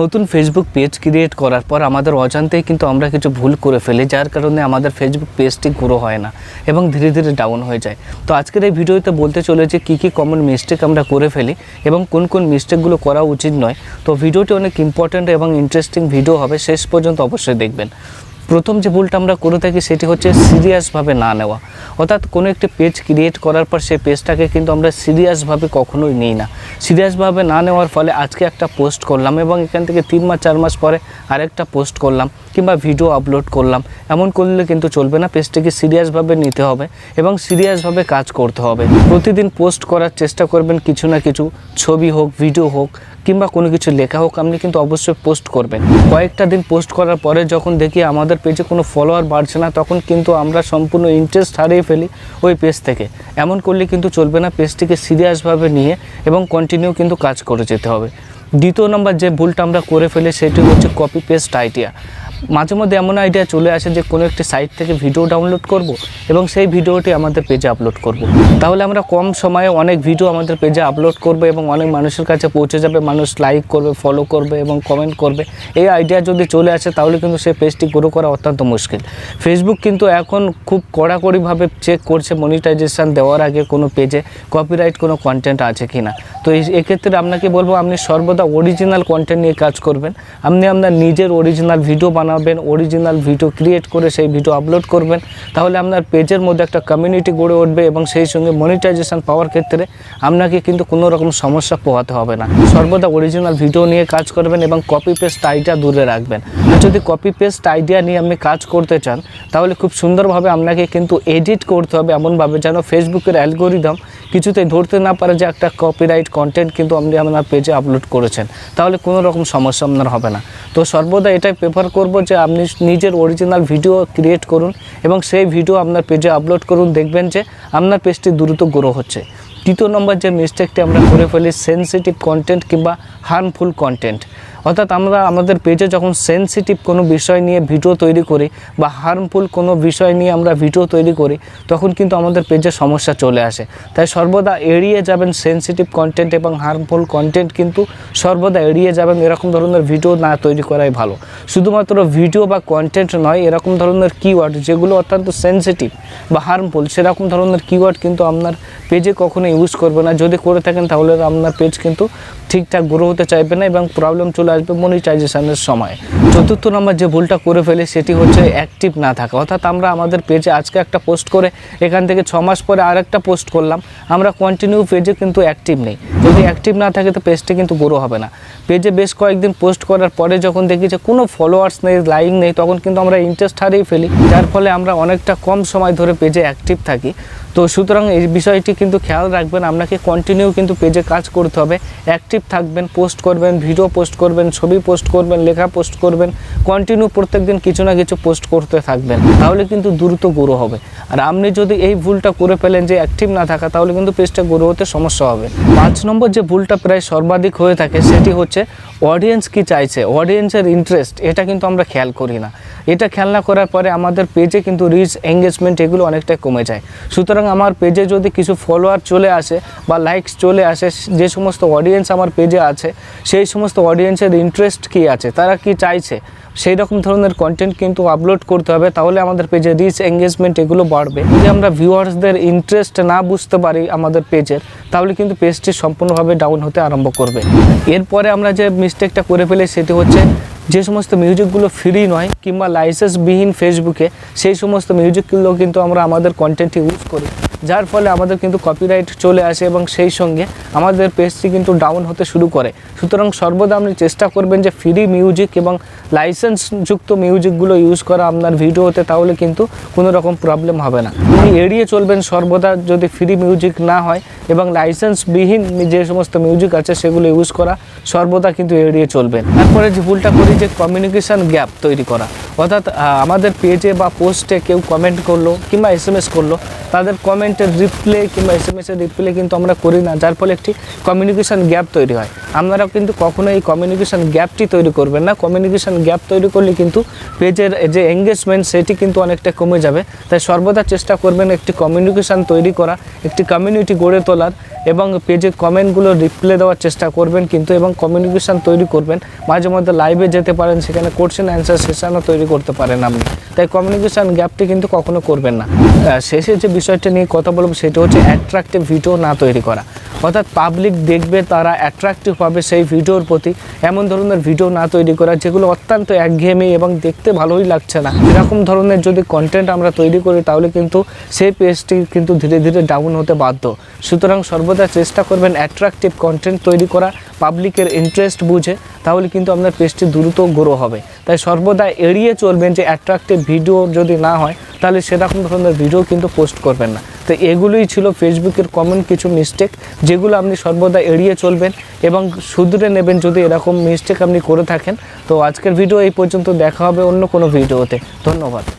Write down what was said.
নতুন Facebook page create করার পর আমাদের অজান্তেই কিন্তু আমরা কিছু ভুল করে ফেলি, যার কারণে আমাদের ফেসবুক পেজটি গ্রো হয় না এবং ধীরে ধীরে ডাউন হয়ে যায়। তো আজকের এই ভিডিওতে বলতে চলেছে কী কী কমন মিস্টেক আমরা করে ফেলি এবং কোন কোন মিস্টেকগুলো করা উচিত নয়। তো ভিডিওটি অনেক ইম্পর্ট্যান্ট এবং ইন্টারেস্টিং ভিডিও হবে, শেষ পর্যন্ত অবশ্যই দেখবেন। প্রথম যে ভুলটা আমরা করে থাকি সেটি হচ্ছে সিরিয়াসভাবে না নেওয়া। অর্থাৎ কোনো একটি পেজ ক্রিয়েট করার পর সেই পেজটাকে কিন্তু আমরা সিরিয়াসভাবে কখনোই নিই না। সিরিয়াসভাবে না নেওয়ার ফলে আজকে একটা পোস্ট করলাম এবং এখান থেকে তিন মাস, চার মাস পরে আরেকটা পোস্ট করলাম কিংবা ভিডিও আপলোড করলাম। এমন করলে কিন্তু চলবে না পেজটাকে সিরিয়াসভাবে নিতে হবে এবং সিরিয়াসভাবে কাজ করতে হবে। প্রতিদিন পোস্ট করার চেষ্টা করবেন কিছু না কিছু, ছবি হোক ভিডিও হোক কিংবা কোনো কিছু লেখা হোক, আপনি কিন্তু অবশ্যই পোস্ট করবেন। কয়েকটা দিন পোস্ট করার পরে যখন দেখি আমাদের পেজে কোনো ফলোয়ার বাড়ছে না, তখন কিন্তু আমরা সম্পূর্ণ ইন্টারেস্ট হারিয়ে ফেলি ওই পেজ থেকে। এমন করলে কিন্তু চলবে না পেজটিকে সিরিয়াসভাবে নিয়ে এবং কন্টিনিউ কিন্তু কাজ করে যেতে হবে। দ্বিতীয় নম্বর যে ভুলটা আমরা করে ফেলি, সেটি হচ্ছে কপি পেস্ট আইডিয়া মাঝে মধ্যে এমন আইডিয়া চলে আসে যে কোনো একটি সাইট থেকে ভিডিও ডাউনলোড করব এবং সেই ভিডিওটি আমাদের পেজে আপলোড করব। তাহলে আমরা কম সময়ে অনেক ভিডিও আমাদের পেজে আপলোড করব এবং অনেক মানুষের কাছে পৌঁছে যাবে, মানুষ লাইক করবে ফলো করবে এবং কমেন্ট করবে। এই আইডিয়া যদি চলে আসে, তাহলে কিন্তু সেই পেজটি গ্রো করা অত্যন্ত মুশকিল। ফেসবুক কিন্তু এখন খুব কড়াকড়িভাবে চেক করছে মনিটাইজেশান দেওয়ার আগে কোনো পেজে কপিরাইট কোনো কন্টেন্ট আছে কি না তো এক্ষেত্রে আপনাকে বলব, আপনি সর্বদা অরিজিনাল কন্টেন্ট নিয়ে কাজ করবেন। আপনি আপনার নিজের অরিজিনাল ভিডিও বানাবেন অরিজিনাল ভিডিও ক্রিয়েট করে সেই ভিডিও আপলোড করবেন। তাহলে আপনার পেজের মধ্যে একটা কমিউনিটি গড়ে উঠবে এবং সেই সঙ্গে মনিটাইজেশন পাওয়ার ক্ষেত্রে আপনাকে কিন্তু কোনো রকম সমস্যা পোহাতে হবে না। সর্বদা অরিজিনাল ভিডিও নিয়ে কাজ করবেন এবং কপি পেস্ট আইডিয়া দূরে রাখবেন। আর যদি কপি পেস্ট আইডিয়া নিয়ে আপনি কাজ করতে চান, তাহলে খুব সুন্দরভাবে আপনাকে কিন্তু এডিট করতে হবে এমনভাবে যেন ফেসবুকের অ্যালগোরিদম কিছুতেই ধরতে না পারে যে একটা কপিরাইট কন্টেন্ট কিন্তু আপনি আপনার পেজে আপলোড করেছেন, তাহলে কোনো রকম সমস্যা আপনার হবে না। তো সর্বদা এটাই প্রেফার করব যে আপনি নিজের অরিজিনাল ভিডিও ক্রিয়েট করুন এবং সেই ভিডিও আপনার পেজে আপলোড করুন, দেখবেন যে আপনার পেজটি দ্রুত গ্রো হচ্ছে। তৃতীয় নম্বর যে মিস্টেকটি আমরা করে ফেলি সেন্সিটিভ কন্টেন্ট কিংবা হার্মফুল কন্টেন্ট অর্থাৎ আমরা আমাদের পেজে যখন সেন্সিটিভ কোনো বিষয় নিয়ে ভিডিও তৈরি করি বা হার্মফুল কোনো বিষয় নিয়ে আমরা ভিডিও তৈরি করি, তখন কিন্তু আমাদের পেজে সমস্যা চলে আসে। তাই সর্বদা এড়িয়ে যাবেন সেন্সিটিভ কন্টেন্ট এবং হার্মফুল কন্টেন্ট কিন্তু সর্বদা এড়িয়ে যাবেন, এরকম ধরনের ভিডিও না তৈরি করাই ভালো। শুধুমাত্র ভিডিও বা কন্টেন্ট নয়, এরকম ধরনের কিওয়ার্ড যেগুলো অত্যন্ত সেন্সিটিভ বা হার্মফুল সেরকম ধরনের কিওয়ার্ড কিন্তু আপনার পেজে কখনো ইউজ করবে না। যদি করে থাকেন তাহলে আপনার পেজ কিন্তু ঠিকঠাক গ্রো হতে চাইবে না এবং প্রবলেম চলে আসবে মনিটাইজেশনের সময়। চতুর্থ নম্বর যে ভুলটা করে ফেলে, সেটি হচ্ছে অ্যাক্টিভ না থাকা। অর্থাৎ আমরা আমাদের পেজে আজকে একটা পোস্ট করে, এখান থেকে ছ মাস পরে আরেকটা পোস্ট করলাম। আমরা কন্টিনিউ পেজে কিন্তু অ্যাক্টিভ নেই। যদি অ্যাক্টিভ না থাকে তো পেজটি কিন্তু গ্রো হবে না। পেজে বেশ কয়েকদিন পোস্ট করার পরে যখন দেখি যে কোনো ফলোয়ার্স নেই লাইক নেই, তখন কিন্তু আমরা ইন্টারেস্ট হারিয়ে ফেলি। যার ফলে আমরা অনেকটা কম সময় ধরে পেজে অ্যাক্টিভ থাকি। তো সুতরাং এই বিষয়টি কিন্তু খেয়াল রাখবেন, আপনাকে কন্টিনিউ কিন্তু পেজে কাজ করতে হবে। অ্যাক্টিভ থাকবেন পোস্ট করবেন ভিডিও পোস্ট করবেন, ছবি পোস্ট করবেন, লেখা পোস্ট করবেন। কন্টিনিউ প্রত্যেকদিন কিছু না কিছু পোস্ট করতে থাকবেন, তাহলে কিন্তু দ্রুত গ্রো হবে। আর আপনি যদি এই ভুলটা করে ফেলেন যে অ্যাক্টিভ না থাকা, তাহলে কিন্তু পেজটা গ্রো হতে সমস্যা হবে। পাঁচ নম্বর যে ভুলটা প্রায় সর্বাধিক হয়ে থাকে, সেটি হচ্ছে অডিয়েন্স কি চাইছে অডিয়েন্সের ইন্টারেস্ট এটা কিন্তু আমরা খেয়াল করি না। এটা খেয়াল না করার পরে আমাদের পেজে কিন্তু রিচ এঙ্গেজমেন্ট এগুলো অনেকটাই কমে যায়। সুতরাং আমার পেজে যদি কিছু ফলোয়ার চলে আসে বা লাইকস চলে আসে, যে সমস্ত অডিয়েন্স আমার পেজে আছে, সেই সমস্ত অডিয়েন্সের ইন্টারেস্ট কী আছে, তারা কি চাইছে? সেই রকম ধরনের কন্টেন্ট কিন্তু আপলোড করতে হবে, তাহলে আমাদের পেজে রিচ এঙ্গেজমেন্ট এগুলো বাড়বে। যদি আমরা ভিউয়ার্সদের ইন্টারেস্ট না বুঝতে পারি আমাদের পেজের তাহলে কিন্তু পেজটি সম্পূর্ণভাবে ডাউন হতে আরম্ভ করবে। এরপরে আমরা যে মিস্টেকটা করে ফেলি সেটি হচ্ছে, যে সমস্ত মিউজিকগুলো ফ্রি নয় কিংবা লাইসেন্সবিহীন ফেসবুকে সেই সমস্ত মিউজিকগুলো কিন্তু আমরা আমাদের কন্টেন্টে ইউজ করি। যার ফলে আমাদের কিন্তু কপিরাইট চলে আসে এবং সেই সঙ্গে আমাদের পেজটি কিন্তু ডাউন হতে শুরু করে। সুতরাং সর্বদা আপনি চেষ্টা করবেন যে ফ্রি মিউজিক এবং লাইসেন্সযুক্ত মিউজিকগুলো ইউজ করা আপনার ভিডিওতে, তাহলে কিন্তু কোনো রকম প্রবলেম হবে না। আপনি এড়িয়ে চলবেন সর্বদা যদি ফ্রি মিউজিক না হয় এবং লাইসেন্সবিহীন যে সমস্ত মিউজিক আছে সেগুলো ইউজ করা, সর্বদা কিন্তু এড়িয়ে চলবেন। তারপরে যে ভুলটা করি যে কমিউনিকেশান গ্যাপ তৈরি করা। অর্থাৎ আমাদের পেজে বা পোস্টে কেউ কমেন্ট করল কিংবা এস এম এস করল, তাদের কমেন্টের রিপ্লে কিংবা এস এম এসের রিপ্লে কিন্তু আমরা করি না, যার ফলে একটি কমিউনিকেশান গ্যাপ তৈরি হয়। আপনারা কিন্তু কখনো এই কমিউনিকেশান গ্যাপটি তৈরি করবেন না। কমিউনিকেশান গ্যাপ তৈরি করলে কিন্তু পেজের যে এঙ্গেজমেন্ট সেটি কিন্তু অনেকটা কমে যাবে। তাই সর্বদা চেষ্টা করবেন একটি কমিউনিকেশন তৈরি করা, একটি কমিউনিটি গড়ে তোলার এবং পেজে কমেন্টগুলো রিপ্লাই দেওয়ার চেষ্টা করবেন কিন্তু এবং কমিউনিকেশন তৈরি করবেন। মাঝে মধ্যে লাইভে যেতে পারেন, সেখানে কোশ্চেন অ্যান্সার সেশনও তৈরি করতে পারেন আপনি। তাই কমিউনিকেশান গ্যাপটি কিন্তু কখনো করবেন না। শেষে যে বিষয়টা নিয়ে কথা বলব সেটা হচ্ছে অ্যাট্রাক্টিভ ভিডিও না তৈরি করা। অর্থাৎ পাবলিক দেখবে তারা অ্যাট্রাকটিভ হবে সেই ভিডিওর প্রতি। এমন ধরনের ভিডিও না তৈরি করা, যেগুলো অত্যন্ত একঘেয়েমি এবং দেখতে ভালোই লাগছে না। এরকম ধরনের যদি কন্টেন্ট আমরা তৈরি করি, তাহলে কিন্তু সেই পেজটি কিন্তু ধীরে ধীরে ডাউন হতে বাধ্য। সুতরাং সর্বদা চেষ্টা করবেন অ্যাট্রাকটিভ কন্টেন্ট তৈরি করা পাবলিকের ইন্টারেস্ট বুঝে, তাহলে কিন্তু আপনার পেজটি দ্রুত গ্রো হবে। তাই সর্বদা এড়িয়ে চলবেন যে অ্যাট্রাক্টিভ ভিডিও যদি না হয়, তাহলে সেরকম ধরনের ভিডিও কিন্তু পোস্ট করবেন না। তো এগুলোই ছিল ফেসবুকের কমন কিছু মিস্টেক যেগুলো আপনি সর্বদা এড়িয়ে চলবেন এবং শুধরে নেবেন যদি এরকম মিস্টেক আপনি করে থাকেন। তো আজকের ভিডিও এই পর্যন্ত, দেখা হবে অন্য কোনো ভিডিওতে ধন্যবাদ।